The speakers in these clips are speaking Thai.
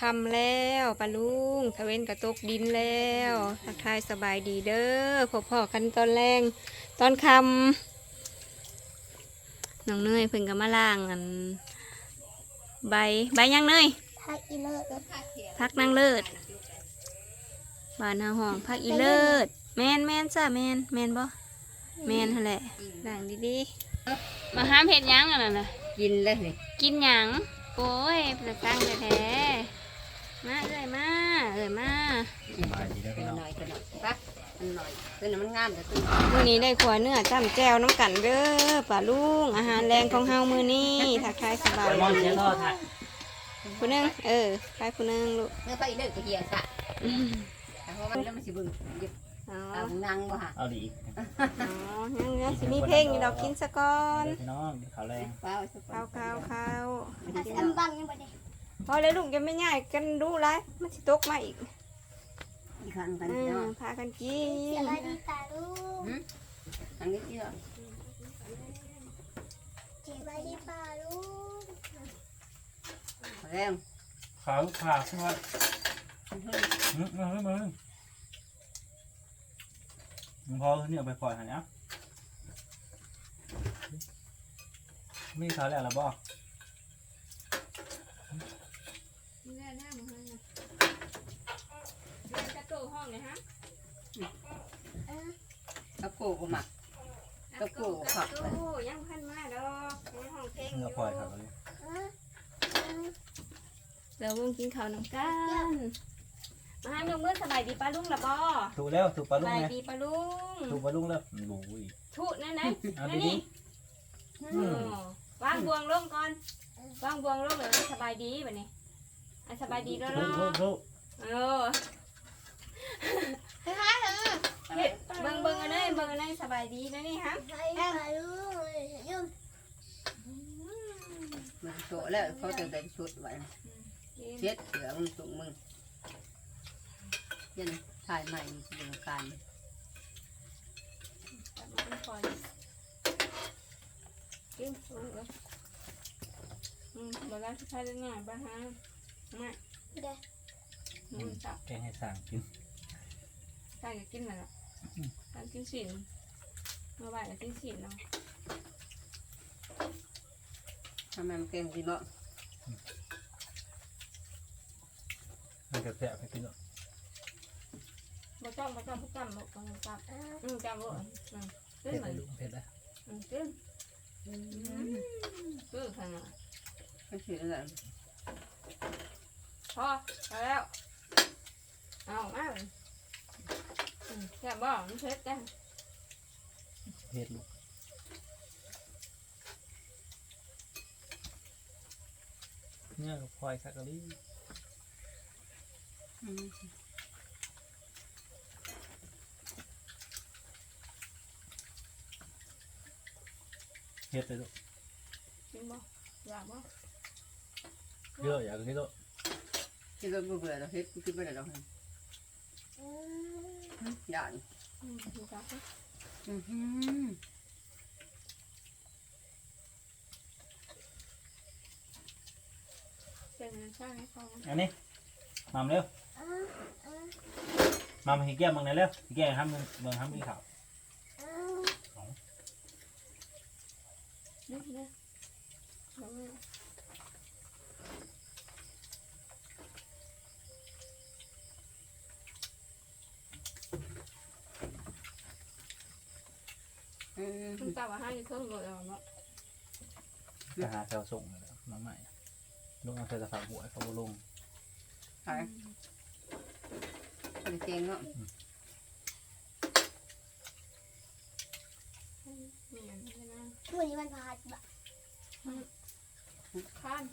คำแล้วปลาลุงทะเวนกระตกดินแล้วทักทายสบายดีเด้อพบพ่อกันตอนแรงตอนคำน้องเนยเพิ่งก็มาล่างอันใบใบยังเนยพักอีเลิศพักนางเลิศบ้านเฮาห้องพักอีเลิศแมนแมนจ้าแมนแมนบ่แมนหั่นแหละด่างดีๆมาห้ามเห็ดหยังอันนั้นน่ะกินเลยนี่กินหยังโอ้ยประตังแท้ๆ มาเอ้ยมาเอ้ยมาสบายดีเด้อพี่น้องหน่อยก็หน่อยปักมันหน่อยตัวนี้มันงามแต่ตัวมื้อนี้ได้ขัวเนื้อจ้ำแจ่วน้ำกันเด้อป้าลุงอาหารแรงของเฮามื้อนี้ทักทายสบายมอนเสียงทอดค่ะผู้หนึงเออใครผู้หนึงลูกเนื้อไปอีกเด้อก็เหี่ยซะแต่เพราะว่าแล้วมันสิเบิ่งหยิบอ๋อตามนางบ่ฮะเอาดีอีกอ๋อยังยังสิมีเพลงอยู่ดอกกินซะก่อนเด้อพี่น้องกินข้าวแรงเปล่าสักข้าวข้าวข้าวอันบังยังบ่ได้ พอเลยลูกจะไม่ง่ายกันดูไรมันสิตกมาอีกอีกครั้งกันอืพี่น้อมงพากันกิสนบายดีตาลูกอันนี้ที่เราสบายดีป้าลูกแรงข้าวข้าวใช่ไหมมึงมึงมึงมึงมึงพอเนี่ยเอาไปปล่อยหันเนี้ยมีข้าวแล้วหรือบ่ ห้องเลยฮะ ตะโกก็หมักตะโกขับโอ้ยังพันมาดอกยังห้องเพลงมึงเอาปล่อยครับเลยเดี๋ยววงกินข้าวน้ำกันมาให้ยกมือสบายดีป้าลุงละบ่ถูกแล้วถูกปลาสลุงบายไงดีป้าลุงถูกปลาลุงแล้วบูยทุนั่นนะเอานั่นดีนี่อ๋อวางบวงลงก่อนวางบวงลงเลยสบายดีแบบนี้อะสบายดีแล้วๆเนาถูกถูกะถูกเออ เฮ็ดเบิ่งเบิ่งอันนี้เบิ่งอันนี้สบายดีนะนี่ฮะสบายดีป้าลูกยุ่งมันโตแล้วเขาจะได้ชุดไว้เช็ดเสือมึงตุงมึงยันถ่ายใหม่สิเรื่องการกินอืมบอกแล้วที่ใช้ได้ง่ายบ้างฮะมาเด้ออืมจับแกงให้สั่งกิน ใช่ก็กินนั่นแหละการกินสินเมื่อบ่ายก็กินสินเนาะทำไมมันเก่งสิเนาะมันกระแทกไปกินเนาะบ่จ้องบ่จ้องบ่จ้ำบ่จ้ำจับอืมจับบ่อืมขึ้เผ็นดเหมือนเลยลูกเผ็ดเลยอืมขึ้นอืมคือขนาดไม่ใช่อะไรพอไปแล้วเอามา เลยอืมแค่บ่มันเผ็ดจ้ะเผ็ดลูกเนี่ยพลอยสักกะลี่อืมเผ็ดเลยลูกกินบ่อยากบ่เยอะอยากกินลูกที่เราเบื่อเราเฮ็ดกินไม่ได้หรอ กย่านอืมดูจับบ่อือหือเป็นมันช่างให้เขานะอันนี้มามเร็วมามาให้แก้มมึงหน่อยเร็วให้แก้มห้ามมึงเมืองห้ามมีข่าวนี่นี่เอาไว้อืมคุณตาว่าให้เครื่องรถเอาเนาะจะหาแถวส่งเลยน้องใหม่ลงเอาใส่กระถางหัวให้เขาบ่ลงใช่เป็นเจงเนาะนี่อันนี้นะวันนี้มันพาดบะข้าน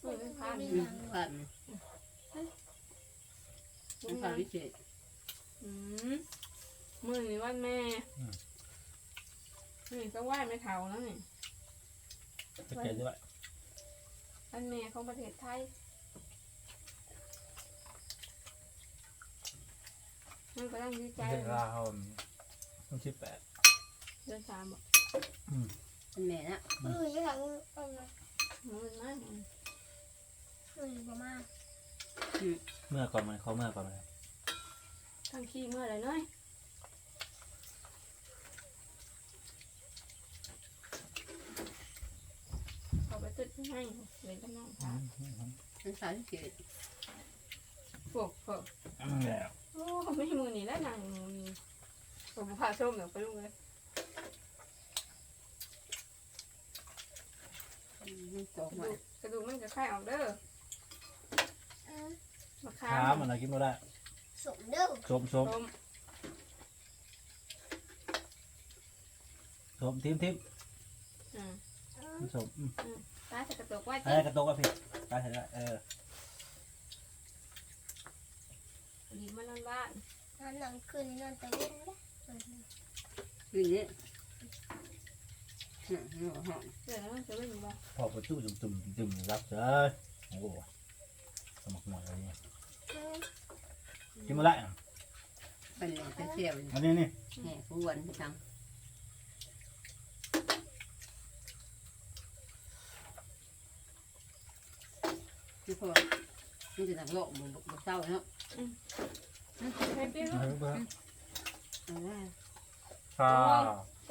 เออข้านอืมผ่านมันผ่านวิเศษอืมมือนี่วันแม่ นี่ก็ไหว้ไม่เท่าแล้วนี่จะเก็บด้วยวันแม่ของประเทศไทย มันก็ต้องดีใจเดือนลาววันที่แปดเดือนสามบอกเป็นแม่นะอือยังทางเอามามือนะเฮ้ยบ่มาเมื่อก่อนมันเขาเมื่อก่อนมันทั้งขี้เมื่อไรเน้อยเอาไป ตึ๊ดให้เลยก็น้องมันสารเกตพวกพวกโอ้ไม่มือนี่แล้วนางมือนี่ผมผ่าส้มเดี๋ยวไปลุงเลยกระดูกกระดูกมันจะคลายออกเด้อมาคาขามมันอะไรกินไม่ได้สมเด้อชมชมส้มชมทิมทิมอืม เออชมอืมตาจะกระตุกไว้ไอ้ที่กระตุกอะพี่ตายเห็นแล้วเออดีมานอนบ้านนอนนอนคืนนี้นอนแต่เย็นนะคืนนี้หัวหอมเดี๋ยวเราจะเล่นบ้านพอประตูจุ่มจุ่มจุ่มรับเลยโอ้โหสมัครหมดอะไรเนี่ยเออกินมาได้เป็นเป็นเสี้ยวอันนี้นี่แห่ผู้วันจัง คือพอมันจะทำโลกมันมันเศร้าเนาะให้พี่ลูกเฮ้ยเพื่าละข้า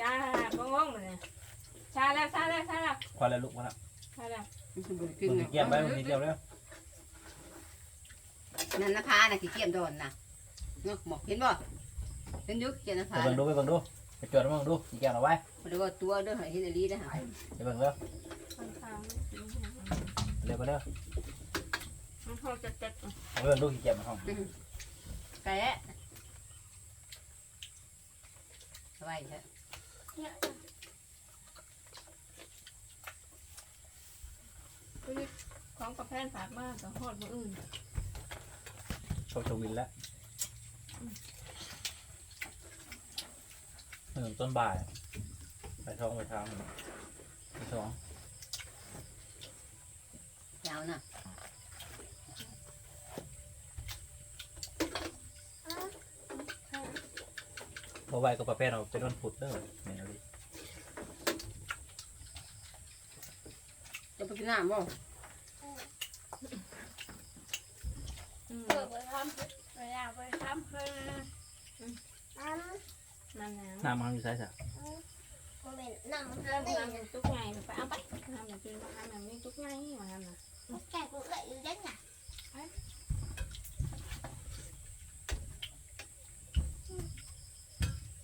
จ้าบ้องบ้องมาเนี่ยชาแล้วชาแล้วชาแล้วควันแล้วลุกมาแล้วชาแล้วมันจะบริมึกินงเกี่ยมไปมึงเกี่ยมแล้วนั่นนะพาน่ะขี้เกียจโดนน่ะเนาะหมอกเห็นบ่เห็นยุกเกียจนะไปพาเบิ่งดูไปเบิ่งดูไปจวดมาบังดูเกี่ยมเอาไว้เดี๋ยวตัวเด้อเห็นอลีได้หาไปเบิ่งแล้วข้างข้างเร็วไปเร็ว มันพอจะจัดไปเบิ่งดูเกี่ยมในห้องแกะสบายเถอะเนี่ยของกับแพนฝากมากกับหอดมืออื่นโชว์โชวินแล้วหนึ่งต้นบ่ายไปท้องไปทางไปท้องยาวน่ะ เออ พอไหวก็ประเภทเราไปโดนผุดเด้อเนี่ยเอาดิจะไปกินน้ำบ่อืมเปิดไปทำเวลาไปทำเพื่อนน้ำนั่นนะน้ำมันอยู่ใส่จ้ะมันเป็นน้ำเริ่เริ่มมเองทำทุกไงไปเอาไปทำแบบนี้ทำแบบนี้ทุกไงมาทำนะแก่กูเล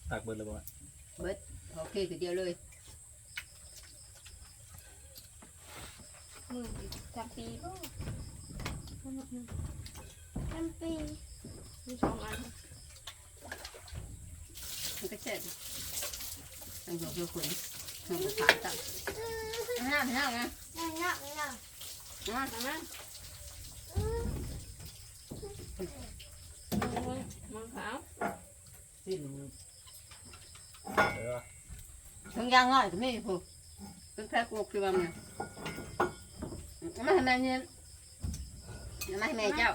ยอยู่ได้ไงตักเบิดเลยบ่โอเคคือเดียวเลยมือทำปีก็ทำปีมีสองอันมันก็เสร็จตั้งหัวเพื่อคนหัวขาตั้งห้ามห้ามนะนั่งนั่งนั่งนะมามามังขาว สิ้นเออ ทั้งยางน้อยก็ไม่พูเป็นแพ้กบคือว่ามันไม่ให้แม่เนี่ยไม่ให้แม่เจ้า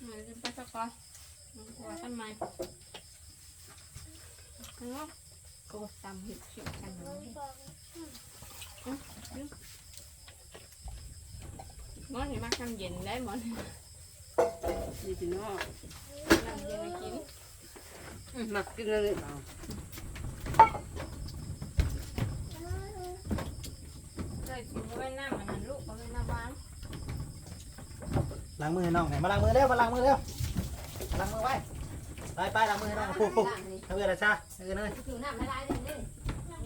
เหมือนจะไปสักก่อนหัวต้นไม้แล้วก็ตำเห็ดขิดกันเลยมอนเห็นมาทำเย็นได้มอน นี่สิเนาะทำเย็นกินมักกินเลยเปล่าใส่ถุงไว้หน้ามันนั่นลูกเอาไว้หน้าบ้านล้างมือให้น้องไหนมาล้างมือเร็วมาล้างมือเร็วล้างมือไว้ไปไปล้างมือให้น้องปุ๊บปุ๊บทำเงินอะไรซะทำเงินเลยคือน้ำไม่ได้เลยนี่น้ำ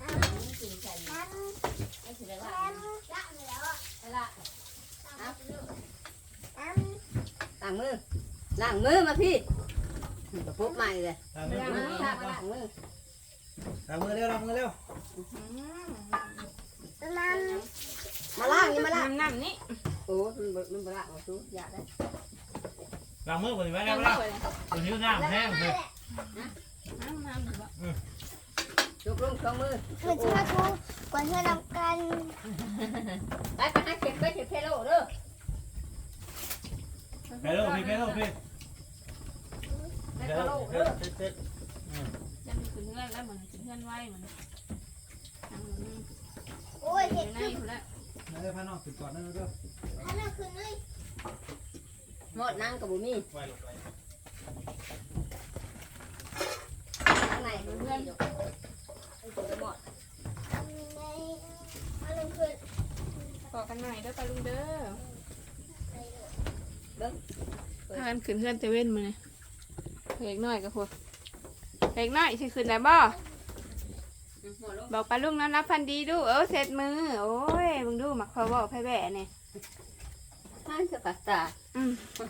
น้ำไม่ถือได้ว่าำละแล้วอะ เอาละ น้ำ ล้างมือล้างมือมาพี่กระปุกใหม่เลยล้างมือล้างมือล้างมือล้างมือเร็วล้างมือเร็วน้มาล้างนี่มาล้างน้ำน้ำนี่โอ้มันบ่มันบ่ล้างเอาสู้อย่าได้ล้างมือก่อนไว้น้ำแล้วเลยตัวนี้น้ำแห้งเลยน้ำน้ำถือว่ายกลงสองมือำคือเชื่อกูกว่าเชื่อนำกันไปไปหาเข็มไปเข็มเพโล เด้อไปเร็วพี่ไปเร็วพี่ไปเร็เพวโลเร็เด้อเร็วจะมีขึ้นเงื่อนแล้วเหมือนขึ้นเงื่อนไว้เหมือนโอ้ยเห็ดในคือพุ่นละเด้อพาน้องขึ้นก่อนเด้อเด้ออันนั้นคือนี่หมดนั่งกับบุมี่ไว้ลงไปข้างในเพื่อนอยู่หมดอันนั้นคือพอกันหน่อยเด้อปลาลุงเด้อ พากันขึ้นเพื่อนเตเว่นมาเลยเพลงน้อยกับพวกเพลงน้อยสิขึ้นได้บ่หมดแล้วบอกปลาลุงน้ำรับพันดีดู เออเสร็จมือ โอ้ยมึงดูหมักพอบอกไพ่แบ่เนี่ยท่านจะปัสตาอืมตั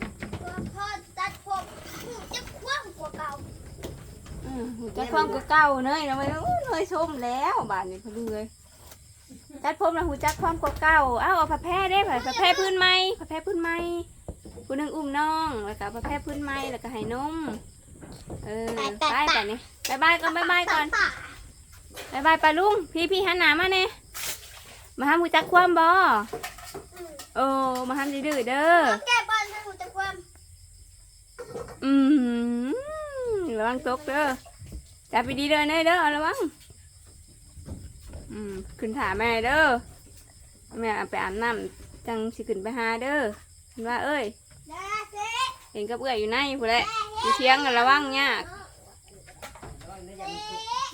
วพ่อตัดผมหูจะกว้างกว่าเก่าอืมหูจัดความก็เก่าเนยเราไม่ต้องเนยชมแล้วบาทนี้พอลุงเลยจัดผมแล้วหูจัดความก็เก่าเอ้าเอาผ้าแพร่ได้ผ้าผ้าแพร่พื้นไม้ผ้าแพร่พื้นไม้ ผู้หนึงอุ้มน้องแล้วก็เอาผ้าแพร่พื้นไม้แล้วก็ให้นมเออไปแต่นี่บายบายก่อนบายบายก่อนบายบายปลาลุง พี่พี่หันหน้ามาเนี่ยมาห้ามหูจักความบอโอ้มาห้ามดื้อๆเด้อแก้บอลให้หูจะกว้างอืมระวังตกเด้อจับไปดีเด้อเนยเด้อระวังอืมขึ้นถาแม่เด้อแม่เอาไปอาบน้ำจังสิขึ้นไปหาเด้อเห็นว่าเอ้ยได้เซ่ เห็นกับเอื้อยอยู่ในผู้นแหละอยู่เชียงกันระวังยาก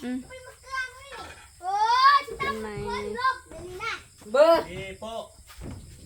อืมไม่มาเกลือไม่โอ้ยจะทำไมลบเลยนะเบอร์ เอ้โป๊ะ